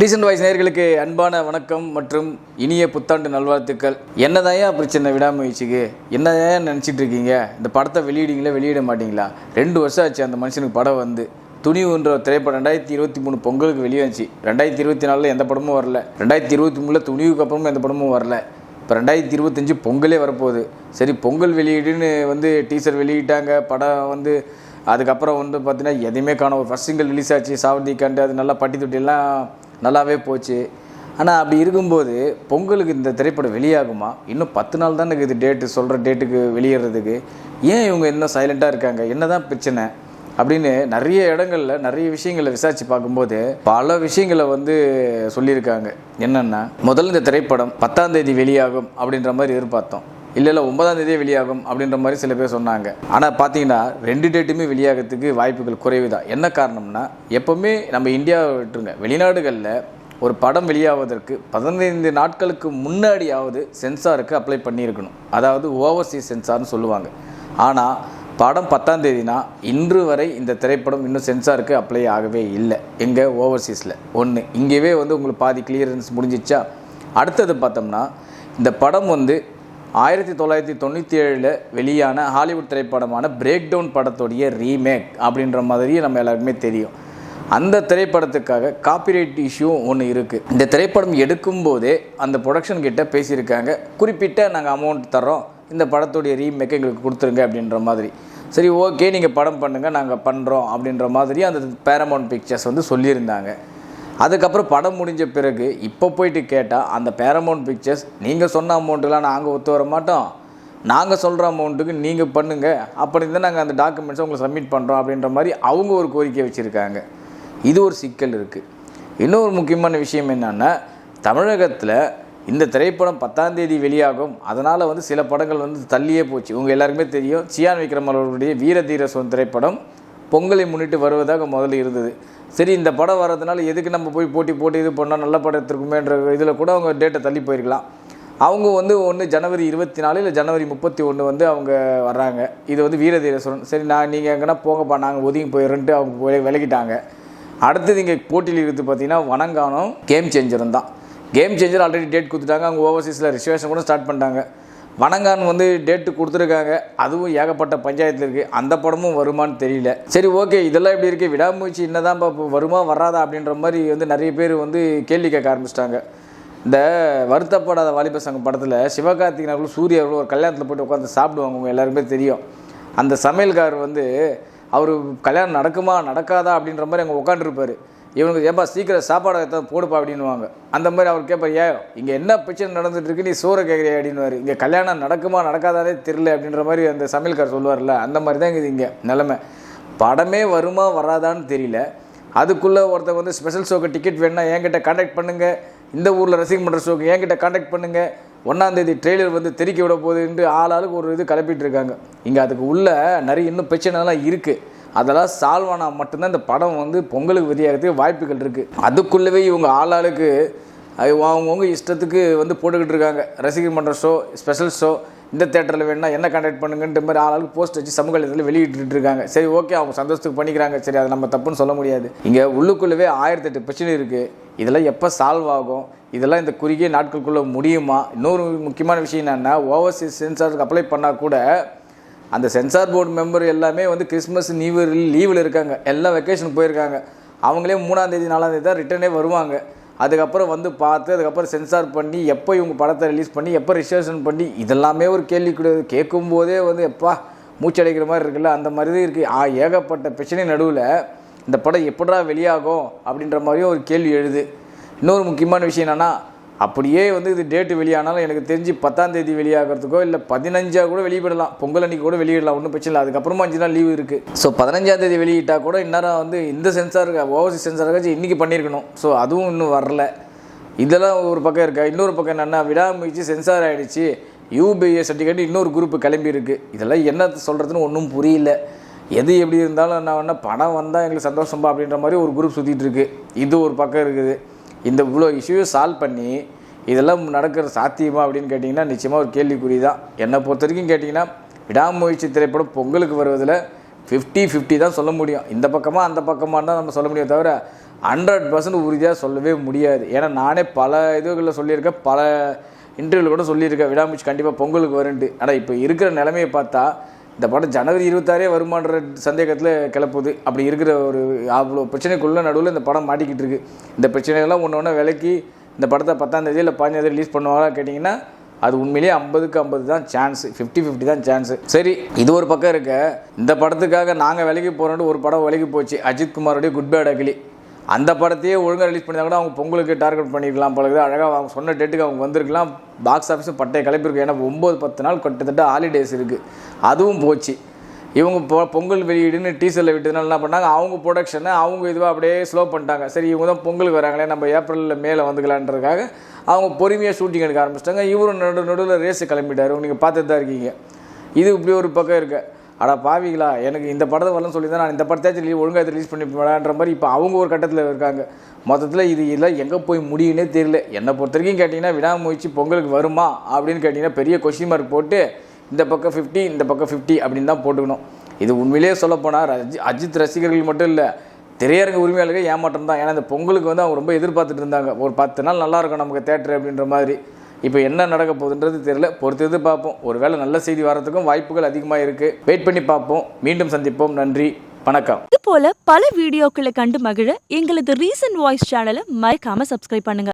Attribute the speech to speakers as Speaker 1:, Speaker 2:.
Speaker 1: Descent voice நேர்களுக்கு அன்பான வணக்கம் மற்றும் இனிய புத்தாண்டு நல்வாழ்த்துக்கள். என்னதாயா பிரச்சனை விடாமுயற்சிக்கு? என்னதாயா நினச்சிட்டு இருக்கீங்க இந்த படத்தை வெளியிடுங்களா வெளியிட மாட்டீங்களா? ரெண்டு வருஷம் ஆச்சு அந்த மனுஷனுக்கு படம் வந்து. துணிவுன்ற ஒன்ற திரைப்படம் ரெண்டாயிரத்தி இருபத்தி மூணு பொங்கலுக்கு வெளியே வந்துச்சு ரெண்டாயிரத்தி இருபத்தி நாலில் எந்த படமும் வரல. ரெண்டாயிரத்தி இருபத்தி மூணில் துணிவுக்கு அப்புறமும் எந்த படமும் வரல. இப்போ ரெண்டாயிரத்தி இருபத்தஞ்சு பொங்கலே வரப்போகுது. சரி பொங்கல் வெளியீடுன்னு வந்து டீசர் வெளியிட்டாங்க. படம் வந்து அதுக்கப்புறம் வந்து பார்த்தீங்கன்னா எதையுமே காணும். ஒரு ஃபஸ்ட் சிங்கிள் ரிலீஸ் ஆச்சு. சாவந்தி கண்டு அது நல்லா பட்டி தொட்டிலாம் நல்லாவே போச்சு. ஆனால் அப்படி இருக்கும்போது பொங்கலுக்கு இந்த திரைப்படம் வெளியாகுமா? இன்னும் பத்து நாள் தான் இருக்குது டேட்டு சொல்கிற டேட்டுக்கு வெளியேறதுக்கு. ஏன் இவங்க இன்னும் சைலண்ட்டாக இருக்காங்க? என்ன தான் பிரச்சனை? அப்படின்னு நிறைய இடங்கள்ல நிறைய விஷயங்களை விசாரித்து பார்க்கும்போது பல விஷயங்களை வந்து சொல்லியிருக்காங்க. என்னென்னா முதல்ல இந்த திரைப்படம் பத்தாம் தேதி வெளியாகும் அப்படின்ற மாதிரி எதிர்பார்த்தோம். இல்லை இல்லை ஒன்பதாம் தேதியே வெளியாகும் அப்படின்ற மாதிரி சில பேர் சொன்னாங்க. ஆனால் பார்த்தீங்கன்னா ரெண்டு டேட்டுமே வெளியாகிறதுக்கு வாய்ப்புகள் குறைவு தான் என்ன காரணம்னா எப்போவுமே நம்ம இந்தியாவை விட்டுருங்க. வெளிநாடுகளில் ஒரு படம் வெளியாவதற்கு பதினைந்து நாட்களுக்கு முன்னாடியாவது சென்சாருக்கு அப்ளை பண்ணியிருக்கணும். அதாவது ஓவர்சீஸ் சென்சார்னு சொல்லுவாங்க. ஆனால் படம் பத்தாம் தேதினா இன்று வரை இந்த திரைப்படம் இன்னும் சென்சாருக்கு அப்ளை ஆகவே இல்லை. எங்கே? ஓவர்சீஸில். ஒன்று இங்கேயே வந்து உங்களுக்கு பாதி கிளியரன்ஸ் முடிஞ்சிச்சா? அடுத்தது பார்த்தோம்னா இந்த படம் வந்து ஆயிரத்தி தொள்ளாயிரத்தி தொண்ணூற்றி ஏழில் வெளியான ஹாலிவுட் திரைப்படமான பிரேக் டவுன் படத்துடைய ரீமேக் அப்படின்ற மாதிரி நம்ம எல்லாருக்குமே தெரியும். அந்த திரைப்படத்துக்காக காப்பிரைட் இஷ்யூ ஒன்று இருக்குது இந்த திரைப்படம் எடுக்கும்போதே அந்த ப்ரொடக்ஷன் கிட்ட பேசியிருக்காங்க. குறிப்பிட்ட நாங்கள் அமௌண்ட் தர்றோம். இந்த படத்துடைய ரீமேக்கை எங்களுக்கு கொடுத்துருங்க அப்படின்ற மாதிரி. சரி ஓகே நீங்கள் படம் பண்ணுங்கள் நாங்கள் பண்ணுறோம் அப்படின்ற மாதிரி அந்த பேரமௌண்ட் பிக்சர்ஸ் வந்து சொல்லியிருந்தாங்க. அதுக்கப்புறம் படம் முடிஞ்ச பிறகு இப்போ போயிட்டு கேட்டால் அந்த பேரமௌண்ட் பிக்சர்ஸ் நீங்கள் சொன்ன அமௌண்ட்டுலாம் நாங்கள் ஒத்து வர மாட்டோம். நாங்கள் சொல்கிற அமௌண்ட்டுக்கு நீங்கள் பண்ணுங்கள் அப்படி இருந்தால் நாங்கள் அந்த டாக்குமெண்ட்ஸை உங்களுக்கு சப்மிட் பண்ணுறோம் அப்படின்ற மாதிரி அவங்க ஒரு கோரிக்கை வச்சுருக்காங்க. இது ஒரு சிக்கல் இருக்குது இன்னொரு முக்கியமான விஷயம் என்னென்னா தமிழகத்தில் இந்த திரைப்படம் பத்தாம் தேதி வெளியாகும். அதனால் வந்து சில படங்கள் வந்து தள்ளியே போச்சு. உங்கள் எல்லாருக்குமே தெரியும். சியான் விக்ரம் அவர்களுடைய வீரதீர திரைப்படம் பொங்கலை முன்னிட்டு வருவதாக முதல்ல இருந்தது. சரி இந்த படம் வர்றதுனால எதுக்கு நம்ம போய் போட்டி போட்டு இது பண்ணால் நல்ல படம் இதில் கூட அவங்க டேட்டை தள்ளி போயிருக்கலாம். அவங்க வந்து ஒன்று ஜனவரி இருபத்தி நாலு இல்லை ஜனவரி முப்பத்தி ஒன்று வந்து அவங்க வர்றாங்க. இது வந்து வீரதீரஸ்வரன் சரி நான் நீங்கள் எங்கன்னா போங்கப்பா நாங்கள் ஒதுங்கி போயிடுறேன்ட்டு அவங்க போய் விலகிட்டாங்க. அடுத்தது இங்கே போட்டியில் இருக்குது பார்த்தீங்கன்னா வனங்கானம் கேம் சேஞ்சரும் தான். கேம் சேஞ்சர் ஆல்ரெடி டேட் கொடுத்துட்டாங்க. அவங்க ஓவர்சீஸில் ரிசர்வேஷன் கூட ஸ்டார்ட் பண்ணிட்டாங்க. வனங்கான் வந்து டேட்டு கொடுத்துருக்காங்க. அதுவும் ஏகப்பட்ட பஞ்சாயத்தில் இருக்குது அந்த படமும் வருமான்னு தெரியல. சரி ஓகே இதெல்லாம் இப்படி இருக்குது விடாமுயற்சி என்னதான் வருமா வராதா அப்படின்ற மாதிரி வந்து நிறைய பேர் வந்து கேள்வி கேட்க ஆரம்பிச்சிட்டாங்க. இந்த வருத்தப்படாத வாலிப சங்கம் படத்தில் சிவகார்த்திகேயன் அவர்களும் சூர்யா அவர்களும் ஒரு கல்யாணத்தில் போயிட்டு உட்காந்து சாப்பிடுவாங்க. உங்க எல்லாருக்குமே தெரியும். அந்த சமையல்காரர் வந்து அவர் கல்யாணம் நடக்குமா நடக்காதா அப்படின்ற மாதிரி அங்கே உட்காந்துருப்பாரு இவனுக்கு ஏன்பா சீக்கிரம் சாப்பாடு எடுத்தா போடுப்பா அப்படின்னுவாங்க. அந்த மாதிரி அவர் கேட்பார் ஏன் இங்கே என்ன பிரச்சனை நடந்துட்டு இருக்கு நீ சோறு கேட்குறியா? அப்படின்னுவார். இங்கே கல்யாணம் நடக்குமா நடக்காதானே தெரில அப்படின்ற மாதிரி அந்த சமையல்கார் சொல்லுவார்ல அந்த மாதிரி தான் இருக்குது இங்கே நிலமை. படமே வருமா வராதான்னு தெரியல. அதுக்குள்ளே ஒருத்தர் வந்து ஸ்பெஷல் ஷோக்கு டிக்கெட் வேணும்னா என்கிட்ட காண்டாக்ட் பண்ணுங்கள் இந்த ஊரில் ரசிகம் பண்ணுற ஷோக்கு என்கிட்ட காண்டாக்ட் பண்ணுங்கள் ஒன்றாந்தேதி ட்ரெய்லர் வந்து தெறிக்க விட போகுதுன்ட்டு ஆள் ஆளுக்கு ஒரு இது கிளப்பிட்டு இருக்காங்க. இங்கே அதுக்கு உள்ள நிறைய இன்னும் பிரச்சனைலாம் இருக்குது அதெல்லாம் சால்வ் ஆனால் மட்டும்தான் இந்த படம் வந்து பொங்கலுக்கு வெளியாகிறதுக்கு வாய்ப்புகள் இருக்குது அதுக்குள்ளவே இவங்க ஆளாளுக்கு அவங்கவுங்க இஷ்டத்துக்கு வந்து போட்டுக்கிட்டு இருக்காங்க. ரசிகர் மன்ற ஷோ ஸ்பெஷல் ஷோ இந்த தேட்டரில் வேணும்னா என்ன கண்டக்ட் பண்ணுங்கன்ற மாதிரி ஆளாளுக்கு போஸ்ட் வச்சு சமூக வலைதளத்தில் வெளியிட்டு இருக்காங்க. சரி ஓகே அவங்க சந்தோஷத்துக்கு பண்ணிக்கிறாங்க. சரி அதை நம்ம தப்புன்னு சொல்ல முடியாது. இங்கே உள்ளுக்குள்ளவே ஆயிரத்தெட்டு பிரச்சனை இருக்குது இதெல்லாம் எப்போ சால்வ் ஆகும்? இதெல்லாம் இந்த குறுகிய நாட்களுக்குள்ளே முடியுமா? இன்னொரு முக்கியமான விஷயம் என்னென்னா ஓவர்சீஸ் சென்சாருக்கு அப்ளை பண்ணால் கூட அந்த சென்சார் போர்டு மெம்பர் எல்லாமே வந்து கிறிஸ்மஸ் நியூ இயர் லீவில் இருக்காங்க. எல்லாம் வெக்கேஷன் போயிருக்காங்க. அவங்களே மூணாந்தேதி நாலாந்தேதி தான் ரிட்டர்னே வருவாங்க. அதுக்கப்புறம் வந்து பார்த்து அதுக்கப்புறம் சென்சார் பண்ணி எப்போ இவங்க படத்தை ரிலீஸ் பண்ணி எப்போ ரிசர்வேஷன் பண்ணி இதெல்லாமே ஒரு கேள்வி கிடையாது. கேட்கும் போதே வந்து எப்பா மூச்சடைக்கிற மாதிரி இருக்குல்ல அந்த மாதிரி தான் இருக்குது ஆ ஏகப்பட்ட பிரச்சனை நடுவில் இந்த படம் எப்படா வெளியாகும் அப்படின்ற மாதிரியும் ஒரு கேள்வி எழுது. இன்னொரு முக்கியமான விஷயம் என்னென்னா அப்படியே வந்து இது டேட்டு வெளியானாலும் எனக்கு தெரிஞ்சு பத்தாம் தேதி வெளியாகிறதுக்கோ இல்லை பதினஞ்சா கூட வெளியிடலாம். பொங்கல் அன்னைக்கு கூட வெளியிடலாம். ஒன்றும் பிரச்சனை இல்லை. அதுக்கப்புறமா அஞ்சு நாள் லீவு இருக்குது ஸோ பதினஞ்சாம் தேதி வெளியிட்டால் கூட இந்நேரம் வந்து இந்த சென்சார் ஓவர்சீஸ் சென்சாருக்காச்சும் இன்றைக்கி பண்ணியிருக்கணும். ஸோ அதுவும் இன்னும் வரல. இதெல்லாம் ஒரு பக்கம் இருக்கா? இன்னொரு பக்கம் என்னென்னா விடாமுயற்சி சென்சார் ஆகிடுச்சு யூபிஏ சர்டிஃபிகேட் இன்னொரு குரூப் கிளம்பி இருக்குது இதெல்லாம் என்ன சொல்கிறதுன்னு ஒன்றும் புரியல. எது எப்படி இருந்தாலும் என்ன வேணால் பணம் வந்தால் எங்களுக்கு சந்தோஷம்பா அப்படின்ற மாதிரி ஒரு குரூப் சுற்றிட்டு இருக்கு. இது ஒரு பக்கம் இருக்குது. இந்த இவ்வளோ இஷ்யூவை சால்வ் பண்ணி இதெல்லாம் நடக்கிற சாத்தியமா அப்படின்னு கேட்டிங்கன்னா நிச்சயமாக ஒரு கேள்விக்குறி தான் என்னை பொறுத்த வரைக்கும் கேட்டிங்கன்னா விடாமுயற்சி திரைப்படம் பொங்கலுக்கு வருவதில் ஃபிஃப்டி ஃபிஃப்டி தான் சொல்ல முடியும். இந்த பக்கமாக அந்த பக்கமாக தான் நம்ம சொல்ல முடியும் தவிர ஹண்ட்ரட் பர்சன்ட் உறுதியாக சொல்லவே முடியாது. ஏன்னா நானே பல இதுகளில் சொல்லியிருக்கேன் பல இன்டர்வியூவில் கூட சொல்லியிருக்கேன் விடாமுயற்சி கண்டிப்பாக பொங்கலுக்கு வருன்ட்டு ஆனால் இப்போ இருக்கிற நிலைமையை பார்த்தா இந்த படம் ஜனவரி இருபத்தாறே வருமான்ற சந்தேகத்தில் கிளப்புது. அப்படி இருக்கிற ஒரு அவ்வளோ பிரச்சனைக்குள்ள நடுவில் இந்த படம் மாட்டிக்கிட்டு இருக்கு. இந்த பிரச்சனைகள்லாம் ஒன்று ஒன்று விலக்கி இந்த படத்தை பத்தாம் தேதி இல்லை பதினஞ்சாந்தேதி ரிலீஸ் பண்ணுவாங்களா கேட்டிங்கன்னா அது உண்மையிலேயே ஐம்பதுக்கு ஐம்பது தான் சான்ஸ் ஃபிஃப்டி ஃபிஃப்டி தான் சான்ஸ் சரி இது ஒரு பக்கம் இருக்க. இந்த படத்துக்காக நாங்கள் விலைக்கு போகிறோன்ட்டு ஒரு படம் விலைக்கு போச்சு. அஜித் குமாரோடைய குட் பேட் அகிலி அந்த படத்தையே ஒழுங்காக ரிலீஸ் பண்ணி கூட அவங்க பொங்கலுக்கு டார்கெட் பண்ணியிருக்கலாம் போல இருக்குது. அழகாக அவங்க சொன்ன டேட்டுக்கு அவங்க வந்திருக்கலாம். பாக்ஸ் ஆஃபீஸும் பட்டைய கிளப்பிருக்கு ஏன்னா ஒம்பது பத்து நாள் கிட்டத்தட்ட ஹாலிடேஸ் இருக்குது அதுவும் போச்சு. இவங்க பொ பொங்கல் வெளியீடுன்னு டீசரில் விட்டதுனால என்ன பண்ணாங்க? அவங்க ப்ரொடக்ஷனை அவங்க இதுவாக அப்படியே ஸ்லோ பண்ணிட்டாங்க. சரி இவங்க தான் பொங்கலுக்கு வராங்களே நம்ம ஏப்ரலில் மேலே வந்துக்கலான்றதுக்காக அவங்க பொறுமையாக ஷூட்டிங் எடுக்க ஆரம்பிச்சிட்டாங்க. இவரும் நடு நடுவில் ரேஸு கிளம்பிட்டாரு. நீங்கள் பார்த்துட்டு தான் இருக்கீங்க. இது இப்படி ஒரு பக்கம் இருக்குது அடா பாவிங்களா எனக்கு இந்த படத்தை வரலன்னு சொல்லி தான் நான் இந்த படத்தாச்சும் ரிலீஸ் ஒழுங்காக ரிலீஸ் பண்ணிப்பேன்ற மாதிரி இப்போ அவங்க ஒரு கட்டத்தில் இருக்காங்க. மொத்தத்தில் இது இதெல்லாம் எங்கே போய் முடியுன்னே தெரியல. என்னை பொறுத்த வரைக்கும் கேட்டிங்கன்னா விடாமுயற்சி பொங்கலுக்கு வருமா அப்படின்னு கேட்டிங்கன்னா பெரிய கொஷின் மார்க் போட்டு இந்த பக்கம் ஃபிஃப்டி இந்த பக்கம் ஃபிஃப்டி அப்படின்னு தான் போட்டுக்கணும். இது உண்மையிலேயே சொல்லப்போனால் அஜி அஜித் ரசிகர்கள் மட்டும் இல்லை திரையரங்க உரிமையாளர்கள் ஏமாற்றம் தான் ஏன்னா இந்த பொங்கலுக்கு வந்து அவங்க ரொம்ப எதிர்பார்த்துட்டு இருந்தாங்க. ஒரு பத்து நாள் நல்லாயிருக்கும் நமக்கு தேட்டர் அப்படின்ற மாதிரி. இப்போ என்ன நடக்க போகுதுன்றது தெரியல. பொறுத்து பார்ப்போம். ஒருவேளை நல்ல செய்தி வர்றதுக்கும் வாய்ப்புகள் அதிகமாக இருக்குது வெயிட் பண்ணி பார்ப்போம். மீண்டும் சந்திப்போம். நன்றி. வணக்கம்.
Speaker 2: இது போல பல வீடியோக்களை கண்டு மகிழ எங்களது ரீசன்ட் வாய்ஸ் சேனலை மறைக்காம சப்ஸ்கிரைப் பண்ணுங்க.